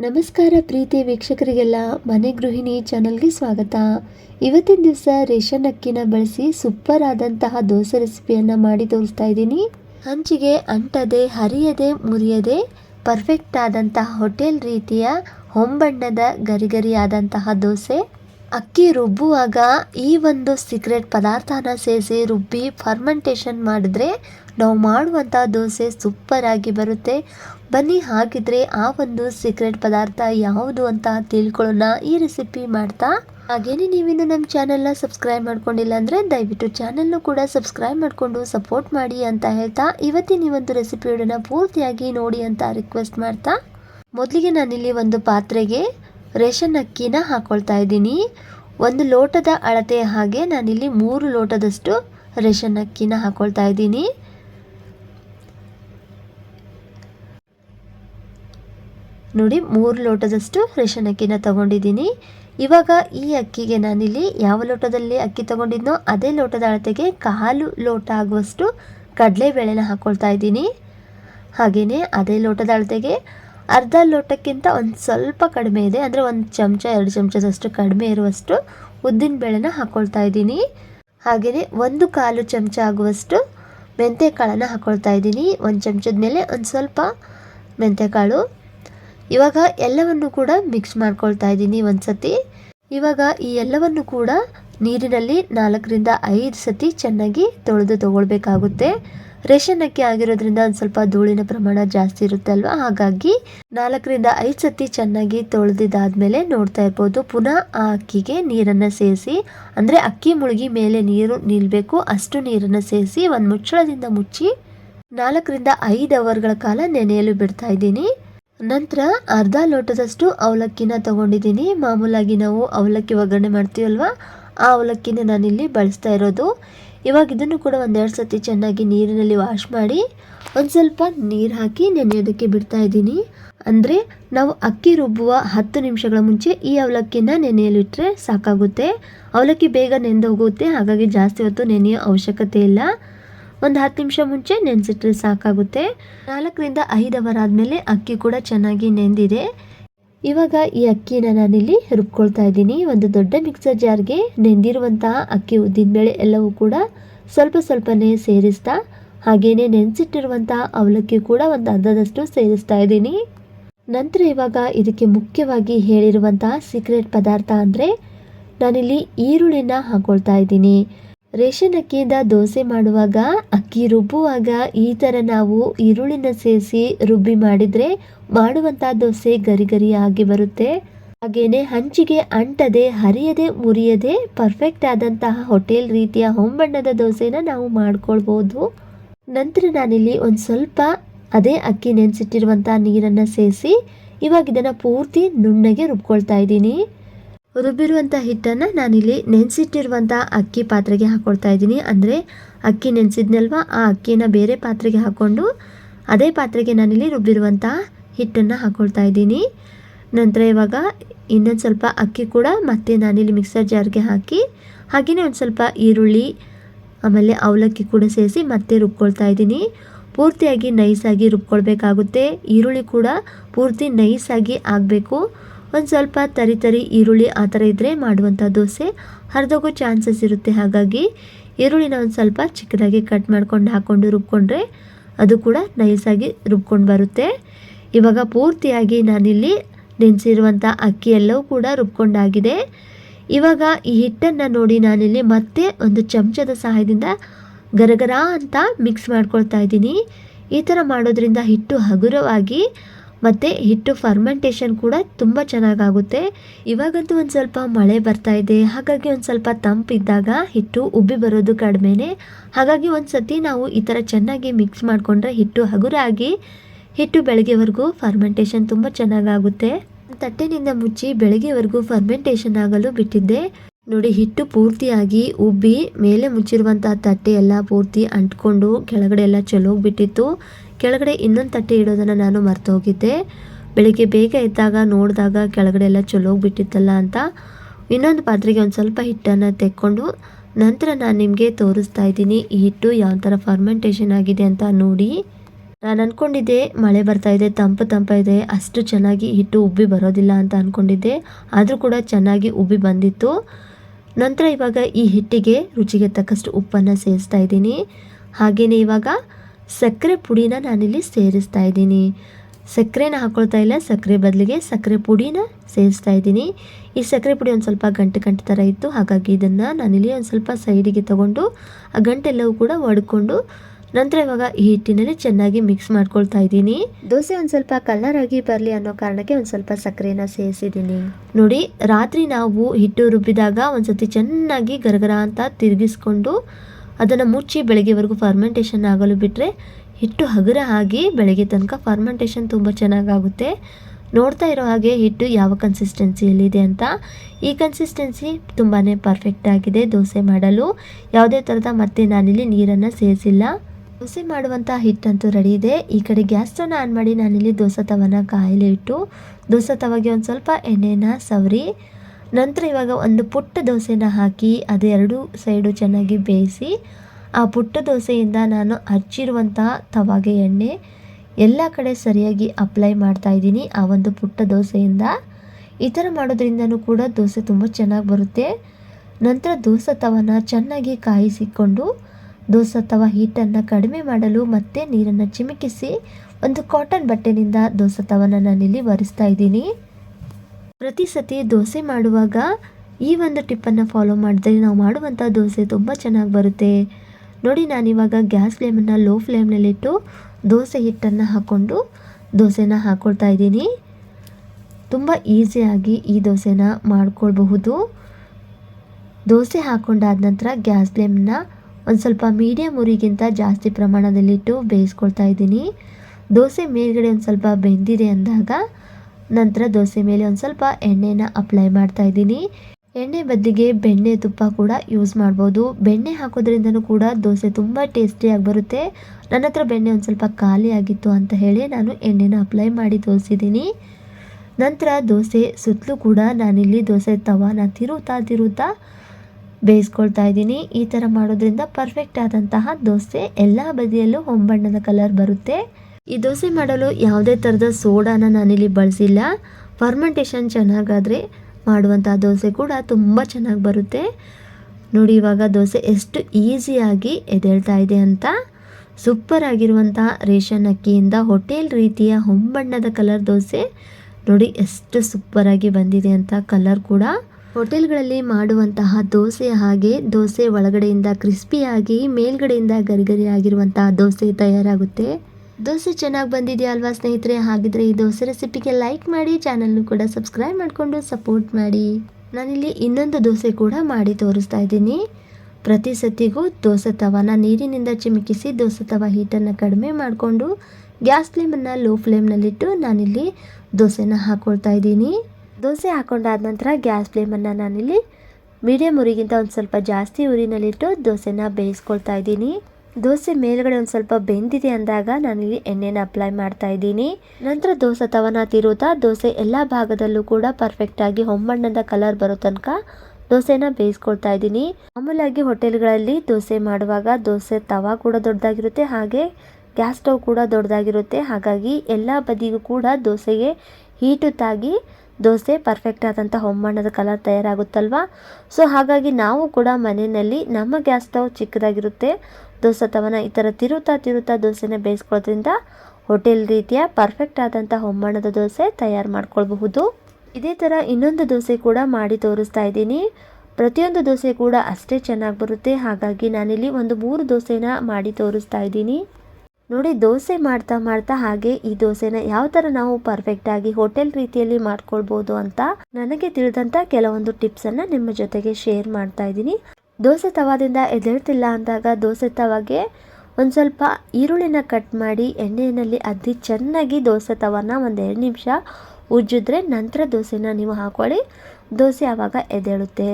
ನಮಸ್ಕಾರ ಪ್ರೀತಿ ವೀಕ್ಷಕರಿಗೆಲ್ಲ, ಮನೆ ಗೃಹಿಣಿ ಚಾನಲ್ಗೆ ಸ್ವಾಗತ. ಇವತ್ತಿನ ದಿವಸ ರೇಷನ್ ಅಕ್ಕಿನ ಬಳಸಿ ಸೂಪರ್ ಆದಂತಹ ದೋಸೆ ರೆಸಿಪಿಯನ್ನು ಮಾಡಿ ತೋರಿಸ್ತಾ ಇದ್ದೀನಿ. ಹಂಚಿಗೆ, ಅಂಟದೆ, ಹರಿಯದೆ, ಮುರಿಯದೆ ಪರ್ಫೆಕ್ಟ್ ಆದಂತಹ ಹೋಟೆಲ್ ರೀತಿಯ ಹೊಂಬಣ್ಣದ ಗರಿ ಆದಂತಹ ದೋಸೆ. ಅಕ್ಕಿ ರುಬ್ಬುವಾಗ ಈ ಒಂದು ಸೀಕ್ರೆಟ್ ಪದಾರ್ಥನ ಸೇರಿಸಿ ರುಬ್ಬಿ ಫರ್ಮೆಂಟೇಷನ್ ಮಾಡಿದ್ರೆ ನಾವು ಮಾಡುವಂಥ ದೋಸೆ ಸೂಪರ್ ಆಗಿ ಬರುತ್ತೆ. ಬನ್ನಿ, ಹಾಗಿದ್ರೆ ಆ ಒಂದು ಸೀಕ್ರೆಟ್ ಪದಾರ್ಥ ಯಾವುದು ಅಂತ ತಿಳ್ಕೊಳ್ಳೋಣ ಈ ರೆಸಿಪಿ ಮಾಡ್ತಾ. ಹಾಗೇನೆ ನೀವಿನ್ನು ನಮ್ಮ ಚಾನೆಲ್ನ ಸಬ್ಸ್ಕ್ರೈಬ್ ಮಾಡ್ಕೊಂಡಿಲ್ಲ ಅಂದರೆ ದಯವಿಟ್ಟು ಚಾನೆಲ್ನು ಕೂಡ ಸಬ್ಸ್ಕ್ರೈಬ್ ಮಾಡಿಕೊಂಡು ಸಪೋರ್ಟ್ ಮಾಡಿ ಅಂತ ಹೇಳ್ತಾ. ಇವತ್ತಿನ ಈ ಒಂದು ರೆಸಿಪಿ ಪೂರ್ತಿಯಾಗಿ ನೋಡಿ ಅಂತ ರಿಕ್ವೆಸ್ಟ್ ಮಾಡ್ತಾ. ಮೊದಲಿಗೆ ನಾನಿಲ್ಲಿ ಒಂದು ಪಾತ್ರೆಗೆ ರೇಷನ್ ಅಕ್ಕಿನ ಹಾಕ್ಕೊಳ್ತಾ ಇದ್ದೀನಿ. ಒಂದು ಲೋಟದ ಅಳತೆ ಹಾಗೆ ನಾನಿಲ್ಲಿ ಮೂರು ಲೋಟದಷ್ಟು ರೇಷನ್ ಅಕ್ಕಿನ ಹಾಕ್ಕೊಳ್ತಾ ಇದ್ದೀನಿ. ನೋಡಿ, ಮೂರು ಲೋಟದಷ್ಟು ರೇಷನ್ ಅಕ್ಕಿನ ತಗೊಂಡಿದ್ದೀನಿ. ಇವಾಗ ಈ ಅಕ್ಕಿಗೆ ನಾನಿಲ್ಲಿ ಯಾವ ಲೋಟದಲ್ಲಿ ಅಕ್ಕಿ ತಗೊಂಡಿದ್ನೋ ಅದೇ ಲೋಟದ ಅಳತೆಗೆ ಕಾಲು ಲೋಟ ಆಗುವಷ್ಟು ಕಡಲೆಬೇಳೆನ ಹಾಕ್ಕೊಳ್ತಾ ಇದ್ದೀನಿ. ಹಾಗೆಯೇ ಅದೇ ಲೋಟದ ಅಳತೆಗೆ ಅರ್ಧ ಲೋಟಕ್ಕಿಂತ ಒಂದು ಸ್ವಲ್ಪ ಕಡಿಮೆ ಇದೆ, ಅಂದರೆ ಒಂದು ಚಮಚ, ಎರಡು ಚಮಚದಷ್ಟು ಕಡಿಮೆ ಇರುವಷ್ಟು ಉದ್ದಿನ ಬೇಳೆನ ಹಾಕ್ಕೊಳ್ತಾ ಇದ್ದೀನಿ. ಹಾಗೆಯೇ ಒಂದು ಕಾಲು ಚಮಚ ಆಗುವಷ್ಟು ಮೆಂತ್ಯಕಾಳನ್ನು ಹಾಕ್ಕೊಳ್ತಾ ಇದ್ದೀನಿ. ಒಂದು ಚಮಚದ ಮೇಲೆ ಒಂದು ಸ್ವಲ್ಪ ಮೆಂತ್ಯಕಾಳು ಇವಾಗ ಎಲ್ಲವನ್ನು ಕೂಡ ಮಿಕ್ಸ್ ಮಾಡ್ಕೊಳ್ತಾ ಇದ್ದೀನಿ ಒಂದು ಸತಿ ಇವಾಗ ಈ ಎಲ್ಲವನ್ನು ಕೂಡ ನೀರಿನಲ್ಲಿ ನಾಲ್ಕರಿಂದ ಐದು ಸತಿ ಚೆನ್ನಾಗಿ ತೊಳೆದು ತಗೊಳ್ಬೇಕಾಗುತ್ತೆ. ರೇಷನ್ ಅಕ್ಕಿ ಆಗಿರೋದ್ರಿಂದ ಒಂದು ಸ್ವಲ್ಪ ಧೂಳಿನ ಪ್ರಮಾಣ ಜಾಸ್ತಿ ಇರುತ್ತೆ ಅಲ್ವಾ? ಹಾಗಾಗಿ ನಾಲ್ಕರಿಂದ ಐದು ಸತಿ ಚೆನ್ನಾಗಿ ತೊಳೆದಿದ್ದಾದ್ಮೇಲೆ ನೋಡ್ತಾ ಇರ್ಬೋದು. ಪುನಃ ಆ ಅಕ್ಕಿಗೆ ನೀರನ್ನು ಸೇರಿಸಿ, ಅಂದರೆ ಅಕ್ಕಿ ಮುಳುಗಿ ಮೇಲೆ ನೀರು ನಿಲ್ಲಬೇಕು ಅಷ್ಟು ನೀರನ್ನು ಸೇರಿಸಿ ಒಂದು ಮುಚ್ಚಳದಿಂದ ಮುಚ್ಚಿ ನಾಲ್ಕರಿಂದ ಐದು ಅವರ್ಗಳ ಕಾಲ ನೆನೆಯಲು ಬಿಡ್ತಾ ಇದ್ದೀನಿ. ನಂತರ ಅರ್ಧ ಲೋಟದಷ್ಟು ಅವಲಕ್ಕಿನ ತಗೊಂಡಿದ್ದೀನಿ. ಮಾಮೂಲಾಗಿ ನಾವು ಅವಲಕ್ಕಿ ಒಗ್ಗರಣೆ ಮಾಡ್ತೀವಲ್ವ? ಆ ಅವಲಕ್ಕಿನ ನಾನಿಲ್ಲಿ ಬಳಸ್ತಾ ಇರೋದು. ಇವಾಗ ಇದನ್ನು ಕೂಡ ಒಂದೆರಡು ಸತಿ ಚೆನ್ನಾಗಿ ನೀರಿನಲ್ಲಿ ವಾಶ್ ಮಾಡಿ ಒಂದು ಸ್ವಲ್ಪ ನೀರು ಹಾಕಿ ನೆನೆಯೋದಕ್ಕೆ ಬಿಡ್ತಾ ಇದ್ದೀನಿ. ಅಂದರೆ ನಾವು ಅಕ್ಕಿ ರುಬ್ಬುವ ಹತ್ತು ನಿಮಿಷಗಳ ಮುಂಚೆ ಈ ಅವಲಕ್ಕಿನ ನೆನೆಯಲಿಟ್ಟರೆ ಸಾಕಾಗುತ್ತೆ. ಅವಲಕ್ಕಿ ಬೇಗ ನೆಂದು ಹೋಗುತ್ತೆ ಹಾಗಾಗಿ ಜಾಸ್ತಿ ಹೊತ್ತು ನೆನೆಯೋ ಅವಶ್ಯಕತೆ ಇಲ್ಲ. ಒಂದು ಹತ್ತು ನಿಮಿಷ ಮುಂಚೆ ನೆನೆಸಿಟ್ರೆ ಸಾಕಾಗುತ್ತೆ. ನಾಲ್ಕರಿಂದ ಐದು ಅವರ್ ಆದಮೇಲೆ ಅಕ್ಕಿ ಕೂಡ ಚೆನ್ನಾಗಿ ನೆಂದಿದೆ. ಇವಾಗ ಈ ಅಕ್ಕಿನ ನಾನಿಲ್ಲಿ ರುಬ್ಕೊಳ್ತಾ ಇದ್ದೀನಿ. ಒಂದು ದೊಡ್ಡ ಮಿಕ್ಸರ್ ಜಾರ್ಗೆ ನೆಂದಿರುವಂತಹ ಅಕ್ಕಿ ಉದ್ದಿನಬೇಳೆ ಎಲ್ಲವೂ ಕೂಡ ಸ್ವಲ್ಪ ಸ್ವಲ್ಪನೇ ಸೇರಿಸ್ತಾ, ಹಾಗೇನೆ ನೆನೆಸಿಟ್ಟಿರುವಂತಹ ಅವಲಕ್ಕಿ ಕೂಡ ಒಂದು ಅರ್ಧದಷ್ಟು ಸೇರಿಸ್ತಾ ಇದ್ದೀನಿ. ನಂತರ ಇವಾಗ ಇದಕ್ಕೆ ಮುಖ್ಯವಾಗಿ ಹೇಳಿರುವಂತಹ ಸೀಕ್ರೆಟ್ ಪದಾರ್ಥ ಅಂದರೆ ನಾನಿಲ್ಲಿ ಈರುಳ್ಳಿನ ಹಾಕೊಳ್ತಾ ಇದ್ದೀನಿ. ರೇಷನ್ ಅಕ್ಕಿಯಿಂದ ದೋಸೆ ಮಾಡುವಾಗ ಅಕ್ಕಿ ರುಬ್ಬುವಾಗ ಈ ಥರ ನಾವು ಈರುಳ್ಳಿನ ಸೇರಿಸಿ ರುಬ್ಬಿ ಮಾಡಿದರೆ ಮಾಡುವಂಥ ದೋಸೆ ಗರಿ ಗರಿ ಬರುತ್ತೆ. ಹಾಗೇನೆ ಹಂಚಿಗೆ ಅಂಟದೆ, ಹರಿಯದೆ, ಮುರಿಯದೆ ಪರ್ಫೆಕ್ಟ್ ಆದಂತಹ ಹೋಟೆಲ್ ರೀತಿಯ ಹೊಂಬಣ್ಣದ ದೋಸೆನ ನಾವು ಮಾಡ್ಕೊಳ್ಬೋದು. ನಂತರ ನಾನಿಲ್ಲಿ ಒಂದು ಸ್ವಲ್ಪ ಅದೇ ಅಕ್ಕಿ ನೆನೆಸಿಟ್ಟಿರುವಂಥ ನೀರನ್ನು ಸೇರಿಸಿ ಇವಾಗ ಇದನ್ನು ಪೂರ್ತಿ ನುಣ್ಣಗೆ ರುಬ್ಕೊಳ್ತಾ ಇದ್ದೀನಿ. ರುಬ್ಬಿರುವಂಥ ಹಿಟ್ಟನ್ನು ನಾನಿಲ್ಲಿ ನೆನೆಸಿಟ್ಟಿರುವಂಥ ಅಕ್ಕಿ ಪಾತ್ರೆಗೆ ಹಾಕ್ಕೊಳ್ತಾ ಇದ್ದೀನಿ. ಅಂದರೆ ಅಕ್ಕಿ ನೆನೆಸಿದ್ನಲ್ವ, ಆ ಅಕ್ಕಿನ ಬೇರೆ ಪಾತ್ರೆಗೆ ಹಾಕ್ಕೊಂಡು ಅದೇ ಪಾತ್ರೆಗೆ ನಾನಿಲ್ಲಿ ರುಬ್ಬಿರುವಂಥ ಹಿಟ್ಟನ್ನು ಹಾಕ್ಕೊಳ್ತಾ ಇದ್ದೀನಿ. ನಂತರ ಇವಾಗ ಇನ್ನೊಂದು ಸ್ವಲ್ಪ ಅಕ್ಕಿ ಕೂಡ ಮತ್ತೆ ನಾನಿಲ್ಲಿ ಮಿಕ್ಸರ್ ಜಾರ್ಗೆ ಹಾಕಿ ಹಾಗೆಯೇ ಒಂದು ಸ್ವಲ್ಪ ಈರುಳ್ಳಿ, ಆಮೇಲೆ ಅವಲಕ್ಕಿ ಕೂಡ ಸೇರಿಸಿ ಮತ್ತೆ ರುಬ್ಕೊಳ್ತಾ ಇದ್ದೀನಿ. ಪೂರ್ತಿಯಾಗಿ ನೈಸಾಗಿ ರುಬ್ಕೊಳ್ಬೇಕಾಗುತ್ತೆ. ಈರುಳ್ಳಿ ಕೂಡ ಪೂರ್ತಿ ನೈಸಾಗಿ ಆಗಬೇಕು. ಒಂದು ಸ್ವಲ್ಪ ತರಿ ತರಿ ಈರುಳ್ಳಿ ಆ ಥರ ಇದ್ದರೆ ಮಾಡುವಂಥ ದೋಸೆ. ಹರಿದೋಗೋ ಚಾನ್ಸಸ್ ಇರುತ್ತೆ. ಹಾಗಾಗಿ ಈರುಳ್ಳಿನ ಒಂದು ಸ್ವಲ್ಪ ಚಿಕ್ಕದಾಗಿ ಕಟ್ ಮಾಡ್ಕೊಂಡು ಹಾಕ್ಕೊಂಡು ರುಬ್ಕೊಂಡ್ರೆ ಅದು ಕೂಡ ನೈಸಾಗಿ ರುಬ್ಕೊಂಡು ಬರುತ್ತೆ. ಇವಾಗ ಪೂರ್ತಿಯಾಗಿ ನಾನಿಲ್ಲಿ ನೆನೆಸಿರುವಂಥ ಅಕ್ಕಿ ಎಲ್ಲವೂ ಕೂಡ ರುಬ್ಕೊಂಡಾಗಿದೆ. ಇವಾಗ ಈ ಹಿಟ್ಟನ್ನು ನೋಡಿ ನಾನಿಲ್ಲಿ ಮತ್ತೆ ಒಂದು ಚಮಚದ ಸಹಾಯದಿಂದ ಗರಗರ ಅಂತ ಮಿಕ್ಸ್ ಮಾಡ್ಕೊಳ್ತಾ ಇದ್ದೀನಿ. ಈ ಥರ ಮಾಡೋದ್ರಿಂದ ಹಿಟ್ಟು ಹಗುರವಾಗಿ ಮತ್ತು ಹಿಟ್ಟು ಫರ್ಮೆಂಟೇಷನ್ ಕೂಡ ತುಂಬ ಚೆನ್ನಾಗಾಗುತ್ತೆ. ಇವಾಗಂತೂ ಒಂದು ಸ್ವಲ್ಪ ಮಳೆ ಬರ್ತಾ ಇದೆ. ಹಾಗಾಗಿ ಒಂದು ಸ್ವಲ್ಪ ತಂಪಿದ್ದಾಗ ಹಿಟ್ಟು ಉಬ್ಬಿ ಬರೋದು ಕಡಿಮೆನೆ. ಹಾಗಾಗಿ ಒಂದು ಸತಿ ನಾವು ಈ ಥರ ಚೆನ್ನಾಗಿ ಮಿಕ್ಸ್ ಮಾಡಿಕೊಂಡ್ರೆ ಹಿಟ್ಟು ಹಗುರಾಗಿ ಹಿಟ್ಟು ಬೆಳಗ್ಗೆವರೆಗೂ ಫರ್ಮೆಂಟೇಷನ್ ತುಂಬ ಚೆನ್ನಾಗಾಗುತ್ತೆ. ತಟ್ಟೆನಿಂದ ಮುಚ್ಚಿ ಬೆಳಗ್ಗೆವರೆಗೂ ಫರ್ಮೆಂಟೇಷನ್ ಆಗಲು ಬಿಟ್ಟಿದ್ದೆ. ನೋಡಿ ಹಿಟ್ಟು ಪೂರ್ತಿಯಾಗಿ ಉಬ್ಬಿ ಮೇಲೆ ಮುಚ್ಚಿರುವಂಥ ತಟ್ಟೆ ಎಲ್ಲ ಪೂರ್ತಿ ಅಂಟ್ಕೊಂಡು ಕೆಳಗಡೆ ಎಲ್ಲ ಚಲೋಗ್ಬಿಟ್ಟಿತ್ತು ಕೆಳಗಡೆ ಇನ್ನೊಂದು ತಟ್ಟೆ ಇಡೋದನ್ನು ನಾನು ಮರ್ತು ಹೋಗಿದ್ದೆ. ಬೆಳಿಗ್ಗೆ ಬೇಗ ಎದ್ದಾಗ, ನೋಡಿದಾಗ ಕೆಳಗಡೆ ಎಲ್ಲ ಚಲೋಗ್ಬಿಟ್ಟಿತ್ತಲ್ಲ ಅಂತ. ಇನ್ನೊಂದು ಪಾತ್ರೆಗೆ ಒಂದು ಸ್ವಲ್ಪ ಹಿಟ್ಟನ್ನು ತೆಕ್ಕೊಂಡು ನಂತರ ನಾನು ನಿಮಗೆ ತೋರಿಸ್ತಾ ಇದ್ದೀನಿ ಈ ಹಿಟ್ಟು ಯಾವ ಥರ ಫರ್ಮೆಂಟೇಷನ್ ಆಗಿದೆ ಅಂತ ನೋಡಿ. ನಾನು ಅಂದ್ಕೊಂಡಿದ್ದೆ ಮಳೆ ಬರ್ತಾ ಇದೆ, ತಂಪು ತಂಪ ಇದೆ, ಅಷ್ಟು ಚೆನ್ನಾಗಿ ಹಿಟ್ಟು ಉಬ್ಬಿ ಬರೋದಿಲ್ಲ ಅಂತ ಅಂದ್ಕೊಂಡಿದ್ದೆ ಆದರೂ ಕೂಡ ಚೆನ್ನಾಗಿ ಉಬ್ಬಿ ಬಂದಿತ್ತು. ನಂತರ ಇವಾಗ ಈ ಹಿಟ್ಟಿಗೆ ರುಚಿಗೆ ತಕ್ಕಷ್ಟು ಉಪ್ಪನ್ನು ಸೇರಿಸ್ತಾ ಇದ್ದೀನಿ. ಹಾಗೆಯೇ ಇವಾಗ ಸಕ್ಕರೆ ಪುಡಿನ ನಾನಿಲ್ಲಿ ಸೇರಿಸ್ತಾ ಇದ್ದೀನಿ. ಸಕ್ಕರೆನ ಹಾಕ್ಕೊಳ್ತಾ ಇಲ್ಲ, ಸಕ್ಕರೆ ಬದಲಿಗೆ ಸಕ್ಕರೆ ಪುಡಿನ ಸೇರಿಸ್ತಾ ಇದ್ದೀನಿ. ಈ ಸಕ್ಕರೆ ಪುಡಿ ಒಂದು ಸ್ವಲ್ಪ ಗಂಟು ಗಂಟು ಥರ ಇತ್ತು, ಹಾಗಾಗಿ ಇದನ್ನು ನಾನಿಲ್ಲಿ ಒಂದು ಸ್ವಲ್ಪ ಸೈಡಿಗೆ ತಗೊಂಡು, ಆ ಗಂಟೆಲ್ಲವೂ ಕೂಡ ಒಡ್ಕೊಂಡು, ನಂತರ ಇವಾಗ ಈ ಹಿಟ್ಟಿನಲ್ಲಿ ಚೆನ್ನಾಗಿ ಮಿಕ್ಸ್ ಮಾಡ್ಕೊಳ್ತಾ ಇದ್ದೀನಿ. ದೋಸೆ ಒಂದು ಸ್ವಲ್ಪ ಕಲರ್ ಆಗಿ ಬರಲಿ ಅನ್ನೋ ಕಾರಣಕ್ಕೆ ಒಂದು ಸ್ವಲ್ಪ ಸಕ್ಕರೆನ ಸೇರಿಸಿದ್ದೀನಿ. ನೋಡಿ, ರಾತ್ರಿ ನಾವು ಹಿಟ್ಟು ರುಬ್ಬಿದಾಗ ಒಂದ್ಸತಿ ಚೆನ್ನಾಗಿ ಗರಗರ ಅಂತ ತಿರುಗಿಸ್ಕೊಂಡು ಅದನ್ನು ಮುಚ್ಚಿ ಬೆಳಗ್ಗೆವರೆಗೂ ಫರ್ಮೆಂಟೇಷನ್ ಆಗಲು ಬಿಟ್ಟರೆ ಹಿಟ್ಟು ಹಗುರ ಆಗಿ ಬೆಳಗ್ಗೆ ತನಕ ಫರ್ಮೆಂಟೇಷನ್ ತುಂಬ ಚೆನ್ನಾಗಾಗುತ್ತೆ. ನೋಡ್ತಾ ಇರೋ ಹಾಗೆ ಹಿಟ್ಟು ಯಾವ ಕನ್ಸಿಸ್ಟೆನ್ಸಿಯಲ್ಲಿದೆ ಅಂತ. ಈ ಕನ್ಸಿಸ್ಟೆನ್ಸಿ ತುಂಬಾ ಪರ್ಫೆಕ್ಟ್ ಆಗಿದೆ ದೋಸೆ ಮಾಡಲು. ಯಾವುದೇ ಥರದ ಮತ್ತೆ ನಾನಿಲ್ಲಿ ನೀರನ್ನು ಸೇರಿಸಿಲ್ಲ. ದೋಸೆ ಮಾಡುವಂಥ ಹಿಟ್ಟಂತೂ ರೆಡಿ ಇದೆ. ಈ ಕಡೆ ಗ್ಯಾಸ್ ಸ್ಟವ್ನ ಆನ್ ಮಾಡಿ ನಾನಿಲ್ಲಿ ದೋಸೆ ತವನ ಕಾಯಿಲೆ ಇಟ್ಟು, ದೋಸೆ ತವಗೆ ಒಂದು ಸ್ವಲ್ಪ ಎಣ್ಣೆನ ಸವರಿ. ನಂತರ ಇವಾಗ ಒಂದು ಪುಟ್ಟ ದೋಸೆನ ಹಾಕಿ ಅದೆರಡು ಸೈಡು ಚೆನ್ನಾಗಿ ಬೇಯಿಸಿ, ಆ ಪುಟ್ಟ ದೋಸೆಯಿಂದ ನಾನು ಹಚ್ಚಿರುವಂತಹ ತವಾಗೆ ಎಣ್ಣೆ ಎಲ್ಲ ಕಡೆ ಸರಿಯಾಗಿ ಅಪ್ಲೈ ಮಾಡ್ತಾ ಇದ್ದೀನಿ. ಆ ಒಂದು ಪುಟ್ಟ ದೋಸೆಯಿಂದ ಈ ಥರ ಮಾಡೋದ್ರಿಂದನೂ ಕೂಡ ದೋಸೆ ತುಂಬ ಚೆನ್ನಾಗಿ ಬರುತ್ತೆ. ನಂತರ ದೋಸೆ ತವನ ಚೆನ್ನಾಗಿ ಕಾಯಿಸಿಕೊಂಡು ದೋಸೆ ತವ ಹೀಟನ್ನು ಕಡಿಮೆ ಮಾಡಲು ಮತ್ತೆ ನೀರನ್ನು ಚಿಮುಕಿಸಿ ಒಂದು ಕಾಟನ್ ಬಟ್ಟೆನಿಂದ ದೋಸೆ ತವನ ನಾನಿಲ್ಲಿ ಒರೆಸ್ತಾ ಇದ್ದೀನಿ. ಪ್ರತಿ ಸತಿ ದೋಸೆ ಮಾಡುವಾಗ ಈ ಒಂದು ಟಿಪ್ಪನ್ನು ಫಾಲೋ ಮಾಡಿದ್ರೆ ನಾವು ಮಾಡುವಂಥ ದೋಸೆ ತುಂಬ ಚೆನ್ನಾಗಿ ಬರುತ್ತೆ. ನೋಡಿ ನಾನಿವಾಗ ಗ್ಯಾಸ್ ಫ್ಲೇಮನ್ನು ಲೋ ಫ್ಲೇಮ್ನಲ್ಲಿಟ್ಟು ದೋಸೆ ಹಿಟ್ಟನ್ನು ಹಾಕ್ಕೊಂಡು ದೋಸೆನ ಹಾಕ್ಕೊಳ್ತಾ ಇದ್ದೀನಿ. ತುಂಬ ಈಸಿಯಾಗಿ ಈ ದೋಸೆನ ಮಾಡ್ಕೊಳ್ಬಹುದು. ದೋಸೆ ಹಾಕ್ಕೊಂಡಾದ ನಂತರ ಗ್ಯಾಸ್ ಫ್ಲೇಮ್ನ ಒಂದು ಸ್ವಲ್ಪ ಮೀಡಿಯಮ್ ಉರಿಗಿಂತ ಜಾಸ್ತಿ ಪ್ರಮಾಣದಲ್ಲಿಟ್ಟು ಬೇಯಿಸ್ಕೊಳ್ತಾ ಇದ್ದೀನಿ. ದೋಸೆ ಮೇಲ್ಗಡೆ ಒಂದು ಸ್ವಲ್ಪ ಬೆಂದಿದೆ ಅಂದಾಗ ನಂತರ ದೋಸೆ ಮೇಲೆ ಒಂದು ಸ್ವಲ್ಪ ಎಣ್ಣೆನ ಅಪ್ಲೈ ಮಾಡ್ತಾ ಇದ್ದೀನಿ. ಎಣ್ಣೆ ಬದಲಿಗೆ ಬೆಣ್ಣೆ ತುಪ್ಪ ಕೂಡ ಯೂಸ್ ಮಾಡ್ಬೋದು. ಬೆಣ್ಣೆ ಹಾಕೋದ್ರಿಂದನೂ ಕೂಡ ದೋಸೆ ತುಂಬ ಟೇಸ್ಟಿಯಾಗಿ ಬರುತ್ತೆ. ನನ್ನ ಹತ್ರ ಬೆಣ್ಣೆ ಒಂದು ಸ್ವಲ್ಪ ಖಾಲಿ ಆಗಿತ್ತು ಅಂತ ಹೇಳಿ ನಾನು ಎಣ್ಣೆನ ಅಪ್ಲೈ ಮಾಡಿ ತೋರಿಸಿದ್ದೀನಿ. ನಂತರ ದೋಸೆ ಸುತ್ತಲೂ ಕೂಡ ನಾನಿಲ್ಲಿ ದೋಸೆ ತವಾನ ತಿರುತ್ತಾ ತಿರುತ್ತಾ ಬೇಯಿಸ್ಕೊಳ್ತಾ ಇದ್ದೀನಿ. ಈ ಥರ ಮಾಡೋದ್ರಿಂದ ಪರ್ಫೆಕ್ಟ್ ಆದಂತಹ ದೋಸೆ ಎಲ್ಲ ಬದಿಯಲ್ಲೂ ಹೊಂಬಣ್ಣದ ಕಲರ್ ಬರುತ್ತೆ. ಈ ದೋಸೆ ಮಾಡಲು ಯಾವುದೇ ಥರದ ಸೋಡಾನ ನಾನಿಲ್ಲಿ ಬಳಸಿಲ್ಲ. ಫರ್ಮೆಂಟೇಷನ್ ಚೆನ್ನಾಗಾದರೆ ಮಾಡುವಂಥ ದೋಸೆ ಕೂಡ ತುಂಬ ಚೆನ್ನಾಗಿ ಬರುತ್ತೆ. ನೋಡಿ ಇವಾಗ ದೋಸೆ ಎಷ್ಟು ಈಸಿಯಾಗಿ ಎದ್ದೇಳ್ತಾ ಇದೆ ಅಂತ. ಸೂಪರ್ ಆಗಿರುವಂಥ ರೇಷನ್ ಅಕ್ಕಿಯಿಂದ ಹೋಟೆಲ್ ರೀತಿಯ ಹೊಂಬಣ್ಣದ ಕಲರ್ ದೋಸೆ. ನೋಡಿ ಎಷ್ಟು ಸೂಪರಾಗಿ ಬಂದಿದೆ ಅಂತ ಕಲರ್ ಕೂಡ. ಹೋಟೆಲ್ಗಳಲ್ಲಿ ಮಾಡುವಂತಹ ದೋಸೆ ಹಾಗೆ ದೋಸೆ ಒಳಗಡೆಯಿಂದ ಕ್ರಿಸ್ಪಿಯಾಗಿ ಮೇಲ್ಗಡೆಯಿಂದ ಗರಿಗರಿ ಆಗಿರುವಂತಹ ದೋಸೆ ತಯಾರಾಗುತ್ತೆ. ದೋಸೆ ಚೆನ್ನಾಗಿ ಬಂದಿದೆಯಾ ಅಲ್ವಾ ಸ್ನೇಹಿತರೆ? ಹಾಗಿದ್ರೆ ಈ ದೋಸೆ ರೆಸಿಪಿಗೆ ಲೈಕ್ ಮಾಡಿ ಚಾನಲ್ನು ಕೂಡ ಸಬ್ಸ್ಕ್ರೈಬ್ ಮಾಡಿಕೊಂಡು ಸಪೋರ್ಟ್ ಮಾಡಿ. ನಾನಿಲ್ಲಿ ಇನ್ನೊಂದು ದೋಸೆ ಕೂಡ ಮಾಡಿ ತೋರಿಸ್ತಾ ಇದ್ದೀನಿ. ಪ್ರತಿ ಸತಿಗೂ ದೋಸೆ ತವನ ನೀರಿನಿಂದ ಚಿಮುಕಿಸಿ ದೋಸೆ ತವ ಹೀಟನ್ನು ಕಡಿಮೆ ಮಾಡಿಕೊಂಡು, ಗ್ಯಾಸ್ ಫ್ಲೇಮನ್ನು ಲೋ ಫ್ಲೇಮ್ನಲ್ಲಿಟ್ಟು ನಾನಿಲ್ಲಿ ದೋಸೆನ ಹಾಕ್ಕೊಳ್ತಾ ಇದ್ದೀನಿ. ದೋಸೆ ಹಾಕೊಂಡಾದ ನಂತರ ಗ್ಯಾಸ್ ಫ್ಲೇಮನ್ನು ನಾನಿಲ್ಲಿ ಮೀಡಿಯಮ್ ಉರಿಗಿಂತ ಒಂದು ಸ್ವಲ್ಪ ಜಾಸ್ತಿ ಉರಿನಲ್ಲಿಟ್ಟು ದೋಸೆನ ಬೇಯಿಸ್ಕೊಳ್ತಾ ಇದ್ದೀನಿ. ದೋಸೆ ಮೇಲ್ಗಡೆ ಒಂದು ಸ್ವಲ್ಪ ಬೆಂದಿದೆ ಅಂದಾಗ ನಾನು ಇಲ್ಲಿ ಎಣ್ಣೆನ ಅಪ್ಲೈ ಮಾಡ್ತಾ ಇದ್ದೀನಿ. ನಂತರ ದೋಸೆ ತವನ ತಿರುತ್ತಾ ದೋಸೆ ಎಲ್ಲ ಭಾಗದಲ್ಲೂ ಕೂಡ ಪರ್ಫೆಕ್ಟ್ ಆಗಿ ಹೊಂಬಣ್ಣದ ಕಲರ್ ಬರೋ ತನಕ ದೋಸೆನ ಬೇಯಿಸ್ಕೊಳ್ತಾ ಇದ್ದೀನಿ. ಮಾಮೂಲಾಗಿ ಹೋಟೆಲ್ಗಳಲ್ಲಿ ದೋಸೆ ಮಾಡುವಾಗ ದೋಸೆ ತವ ಕೂಡ ದೊಡ್ಡದಾಗಿರುತ್ತೆ, ಹಾಗೆ ಗ್ಯಾಸ್ ಸ್ಟವ್ ಕೂಡ ದೊಡ್ಡದಾಗಿರುತ್ತೆ, ಹಾಗಾಗಿ ಎಲ್ಲ ಬದಿಗೂ ಕೂಡ ದೋಸೆಗೆ ಹೀಟು ತಾಗಿ ದೋಸೆ ಪರ್ಫೆಕ್ಟ್ ಆದಂಥ ಹೊಂಬಣ್ಣದ ಕಲರ್ ತಯಾರಾಗುತ್ತಲ್ವಾ? ಸೊ ಹಾಗಾಗಿ ನಾವು ಕೂಡ ಮನೆಯಲ್ಲಿ ನಮ್ಮ ಗ್ಯಾಸ್ ಸ್ಟವ್ ಚಿಕ್ಕದಾಗಿರುತ್ತೆ. ದೋಸೆ ತವನ, ಈ ಥರ ತಿರುತ್ತಾ ತಿರುತ್ತಾ ದೋಸೆನ ಬೇಯಿಸ್ಕೊಳ್ಳೋದ್ರಿಂದ ಹೋಟೆಲ್ ರೀತಿಯ ಪರ್ಫೆಕ್ಟ್ ಆದಂಥ ಹೊಂಬಣ್ಣದ ದೋಸೆ ತಯಾರು ಮಾಡ್ಕೊಳ್ಬಹುದು. ಇದೇ ಥರ ಇನ್ನೊಂದು ದೋಸೆ ಕೂಡ ಮಾಡಿ ತೋರಿಸ್ತಾ ಇದ್ದೀನಿ. ಪ್ರತಿಯೊಂದು ದೋಸೆ ಕೂಡ ಅಷ್ಟೇ ಚೆನ್ನಾಗಿ ಬರುತ್ತೆ. ಹಾಗಾಗಿ ನಾನಿಲ್ಲಿ ಒಂದು ಮೂರು ದೋಸೆನ ಮಾಡಿ ತೋರಿಸ್ತಾ ಇದ್ದೀನಿ. ನೋಡಿ, ದೋಸೆ ಮಾಡ್ತಾ ಮಾಡ್ತಾ ಹಾಗೆ ಈ ದೋಸೆನ ಯಾವ ಥರ ನಾವು ಪರ್ಫೆಕ್ಟಾಗಿ ಹೋಟೆಲ್ ರೀತಿಯಲ್ಲಿ ಮಾಡ್ಕೊಳ್ಬೋದು ಅಂತ ನನಗೆ ತಿಳಿದಂಥ ಕೆಲವೊಂದು ಟಿಪ್ಸನ್ನು ನಿಮ್ಮ ಜೊತೆಗೆ ಶೇರ್ ಮಾಡ್ತಾ ಇದ್ದೀನಿ. ದೋಸೆ ತವಾದಿಂದ ಎದ್ದೇಳ್ತಿಲ್ಲ ಅಂದಾಗ ದೋಸೆ ತವಾಗೆ ಒಂದು ಸ್ವಲ್ಪ ಈರುಳ್ಳಿನ ಕಟ್ ಮಾಡಿ ಎಣ್ಣೆಯಲ್ಲಿ ಅದ್ದಿ ಚೆನ್ನಾಗಿ ದೋಸೆ ತವನ ಒಂದು ಎರಡು ನಿಮಿಷ ಉಜ್ಜಿದ್ರೆ ನಂತರ ದೋಸೆನ ನೀವು ಹಾಕೊಳ್ಳಿ. ದೋಸೆ ಆವಾಗ ಎದ್ದೇಳುತ್ತೆ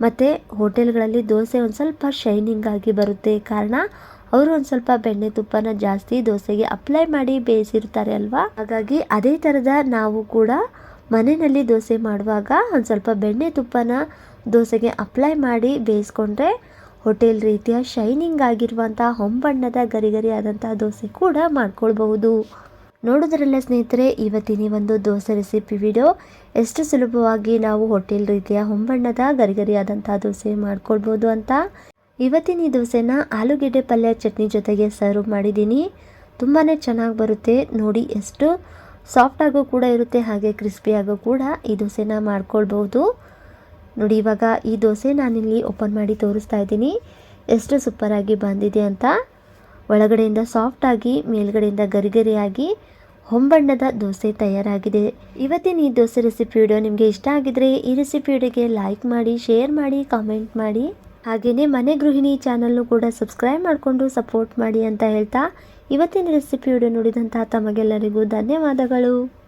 ಮತ್ತು ಹೋಟೆಲ್ಗಳಲ್ಲಿ ದೋಸೆ ಒಂದು ಸ್ವಲ್ಪ ಶೈನಿಂಗ್ ಆಗಿ ಬರುತ್ತೆ. ಕಾರಣ ಅವರು ಒಂದು ಸ್ವಲ್ಪ ಬೆಣ್ಣೆ ತುಪ್ಪನ ಜಾಸ್ತಿ ದೋಸೆಗೆ ಅಪ್ಲೈ ಮಾಡಿ ಬೇಯಿಸಿರ್ತಾರೆ ಅಲ್ವಾ? ಹಾಗಾಗಿ ಅದೇ ಥರದ ನಾವು ಕೂಡ ಮನೆಯಲ್ಲಿ ದೋಸೆ ಮಾಡುವಾಗ ಒಂದು ಸ್ವಲ್ಪ ಬೆಣ್ಣೆ ತುಪ್ಪನ ದೋಸೆಗೆ ಅಪ್ಲೈ ಮಾಡಿ ಬೇಯಿಸ್ಕೊಂಡ್ರೆ ಹೋಟೆಲ್ ರೀತಿಯ ಶೈನಿಂಗ್ ಆಗಿರುವಂಥ ಹೊಂಬಣ್ಣದ ಗರಿ ಆದಂಥ ದೋಸೆ ಕೂಡ ಮಾಡ್ಕೊಳ್ಬಹುದು. ನೋಡೋದ್ರಲ್ಲ ಸ್ನೇಹಿತರೆ, ಇವತ್ತಿನ ಒಂದು ದೋಸೆ ರೆಸಿಪಿ ವಿಡಿಯೋ ಎಷ್ಟು ಸುಲಭವಾಗಿ ನಾವು ಹೋಟೆಲ್ ರೀತಿಯ ಹೊಂಬಣ್ಣದ ಗರಿಗರಿಯಾದಂಥ ದೋಸೆ ಮಾಡ್ಕೊಳ್ಬೋದು ಅಂತ ಇವತ್ತಿನ ಈ ದೋಸೆನ ಆಲೂಗೆಡ್ಡೆ ಪಲ್ಯ ಚಟ್ನಿ ಜೊತೆಗೆ ಸರ್ವ್ ಮಾಡಿದ್ದೀನಿ. ತುಂಬಾ ಚೆನ್ನಾಗಿ ಬರುತ್ತೆ. ನೋಡಿ ಎಷ್ಟು ಸಾಫ್ಟಾಗೂ ಕೂಡ ಇರುತ್ತೆ, ಹಾಗೆ ಕ್ರಿಸ್ಪಿಯಾಗೂ ಕೂಡ ಈ ದೋಸೆನ ಮಾಡ್ಕೊಳ್ಬೋದು ನೋಡಿ, ಇವಾಗ ಈ ದೋಸೆ ನಾನಿಲ್ಲಿ ಓಪನ್ ಮಾಡಿ ತೋರಿಸ್ತಾ ಇದ್ದೀನಿ. ಎಷ್ಟು ಸೂಪರಾಗಿ ಬಂದಿದೆ ಅಂತ. ಒಳಗಡೆಯಿಂದ ಸಾಫ್ಟಾಗಿ ಮೇಲ್ಗಡೆಯಿಂದ ಗರಿಗರಿಯಾಗಿ ಹೊಂಬಣ್ಣದ ದೋಸೆ ತಯಾರಾಗಿದೆ. ಇವತ್ತಿನ ಈ ದೋಸೆ ರೆಸಿಪಿ ವಿಡಿಯೋ ನಿಮಗೆ ಇಷ್ಟ ಆಗಿದ್ರೆ ಈ ರೆಸಿಪಿ ವಿಡಿಯೋಗೆ ಲೈಕ್ ಮಾಡಿ ಶೇರ್ ಮಾಡಿ ಕಾಮೆಂಟ್ ಮಾಡಿ. ಹಾಗೆಯೇ ಮನೆ ಗೃಹಿಣಿ ಚಾನಲ್ನು ಕೂಡ ಸಬ್ಸ್ಕ್ರೈಬ್ ಮಾಡಿಕೊಂಡು ಸಪೋರ್ಟ್ ಮಾಡಿ ಅಂತ ಹೇಳ್ತಾ ಇವತ್ತಿನ ರೆಸಿಪಿ ವಿಡಿಯೋ ನೋಡಿದಂಥ ತಮಗೆಲ್ಲರಿಗೂ ಧನ್ಯವಾದಗಳು.